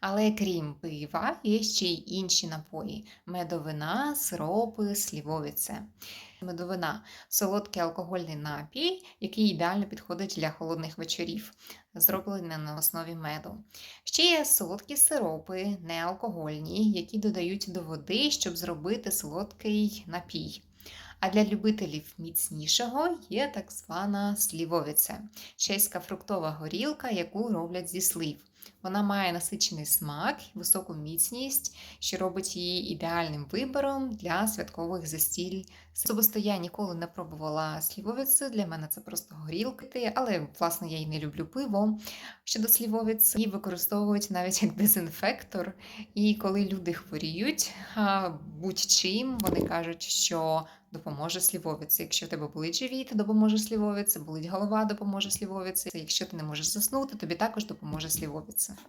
Але крім пива, є ще й інші напої: медовина, сиропи, слівовіце. Медовина солодкий алкогольний напій, який ідеально підходить для холодних вечорів, зроблений на основі меду. Ще є солодкі сиропи, неалкогольні, які додають до води, щоб зробити солодкий напій. А для любителів міцнішого є так звана слівовиця чеська фруктова горілка, яку роблять зі слив. Вона має насичений смак, високу міцність, що робить її ідеальним вибором для святкових застіль. Особисто я ніколи не пробувала слівовицю, для мене це просто горілки, але власне я й не люблю пиво. Щодо слівовиць, її використовують навіть як дезінфектор. І коли люди хворіють будь-чим, вони кажуть, що допоможе слівовиця. Якщо тебе болить живіт, допоможе слівовиця, болить голова, допоможе слівовиця. Якщо ти не можеш заснути, тобі також допоможе слівовиця.